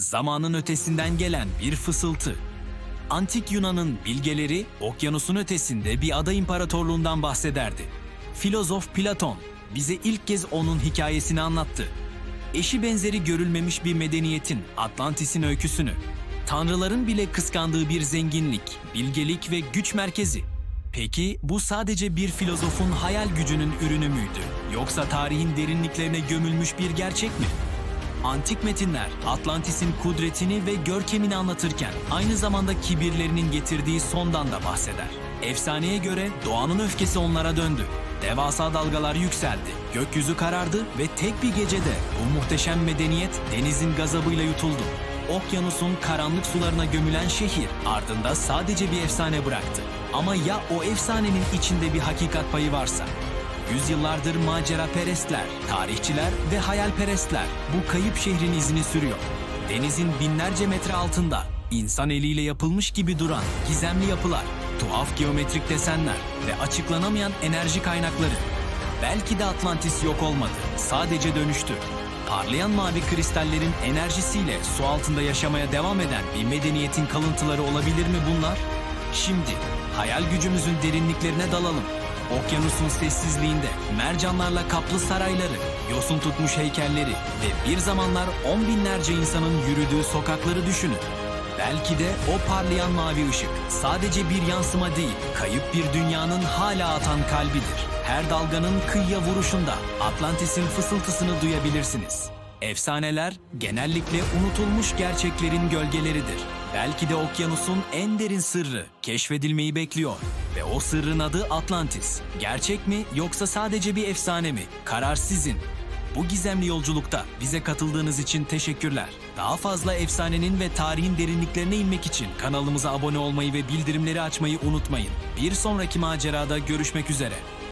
Zamanın ötesinden gelen bir fısıltı. Antik Yunan'ın bilgeleri okyanusun ötesinde bir ada imparatorluğundan bahsederdi. Filozof Platon bize ilk kez onun hikayesini anlattı. Eşi benzeri görülmemiş bir medeniyetin Atlantis'in öyküsünü. Tanrıların bile kıskandığı bir zenginlik, bilgelik ve güç merkezi. Peki bu sadece bir filozofun hayal gücünün ürünü müydü? Yoksa tarihin derinliklerine gömülmüş bir gerçek mi? Antik metinler Atlantis'in kudretini ve görkemini anlatırken aynı zamanda kibirlerinin getirdiği sondan da bahseder. Efsaneye göre doğanın öfkesi onlara döndü. Devasa dalgalar yükseldi, gökyüzü karardı ve tek bir gecede bu muhteşem medeniyet denizin gazabıyla yutuldu. Okyanusun karanlık sularına gömülen şehir ardında sadece bir efsane bıraktı. Ama ya o efsanenin içinde bir hakikat payı varsa? Yüzyıllardır macera perestler, tarihçiler ve hayalperestler bu kayıp şehrin izini sürüyor. Denizin binlerce metre altında insan eliyle yapılmış gibi duran gizemli yapılar, tuhaf geometrik desenler ve açıklanamayan enerji kaynakları. Belki de Atlantis yok olmadı, sadece dönüştü. Parlayan mavi kristallerin enerjisiyle su altında yaşamaya devam eden bir medeniyetin kalıntıları olabilir mi bunlar? Şimdi hayal gücümüzün derinliklerine dalalım. Okyanusun sessizliğinde mercanlarla kaplı sarayları, yosun tutmuş heykelleri ve bir zamanlar on binlerce insanın yürüdüğü sokakları düşünün. Belki de o parlayan mavi ışık sadece bir yansıma değil, kayıp bir dünyanın hala atan kalbidir. Her dalganın kıyıya vuruşunda Atlantis'in fısıltısını duyabilirsiniz. Efsaneler genellikle unutulmuş gerçeklerin gölgeleridir. Belki de okyanusun en derin sırrı keşfedilmeyi bekliyor. Ve o sırrın adı Atlantis. Gerçek mi yoksa sadece bir efsane mi? Karar sizin. Bu gizemli yolculukta bize katıldığınız için teşekkürler. Daha fazla efsanenin ve tarihin derinliklerine inmek için kanalımıza abone olmayı ve bildirimleri açmayı unutmayın. Bir sonraki macerada görüşmek üzere.